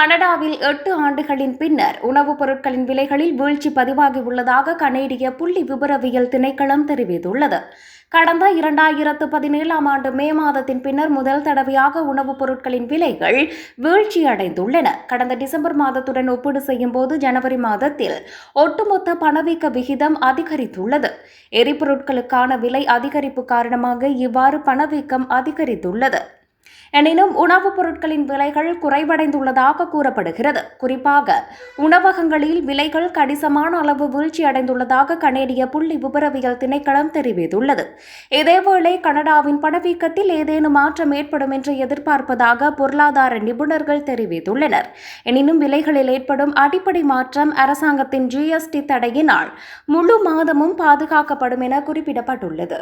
கனடாவில் எட்டு ஆண்டுகளின் பின்னர் உணவுப் பொருட்களின் விலைகளில் வீழ்ச்சி பதிவாகியுள்ளதாக கனேடிய புள்ளி விபரவியல் திணைக்களம் தெரிவித்துள்ளது. கடந்த இரண்டாயிரத்து பதினேழாம் ஆண்டு மே மாதத்தின் பின்னர் முதல் தடவையாக உணவுப் பொருட்களின் விலைகள் வீழ்ச்சியடைந்துள்ளன. கடந்த டிசம்பர் மாதத்துடன் ஒப்பீடு செய்யும் போது ஜனவரி மாதத்தில் ஒட்டுமொத்த பணவீக்க விகிதம் அதிகரித்துள்ளது. எரிபொருட்களுக்கான விலை அதிகரிப்பு காரணமாக இவ்வாறு பணவீக்கம் அதிகரித்துள்ளது. எனினும் உணவுப் பொருட்களின் விலைகள் குறைவடைந்துள்ளதாக கூறப்படுகிறது. குறிப்பாக உணவகங்களில் விலைகள் கணிசமான அளவு வீழ்ச்சியடைந்துள்ளதாக கனேடிய புள்ளி விபரவியல் திணைக்களம் தெரிவித்துள்ளது. இதேவேளை கனடாவின் பணவீக்கத்தில் ஏதேனும் மாற்றம் ஏற்படும் என்று எதிர்பார்ப்பதாக பொருளாதார நிபுணர்கள் தெரிவித்துள்ளனர். எனினும் விலைகளில் ஏற்படும் அடிப்படை மாற்றம் அரசாங்கத்தின் ஜிஎஸ்டி தடையினால் முழு மாதமும் பாதுகாக்கப்படும் என குறிப்பிடப்பட்டுள்ளது.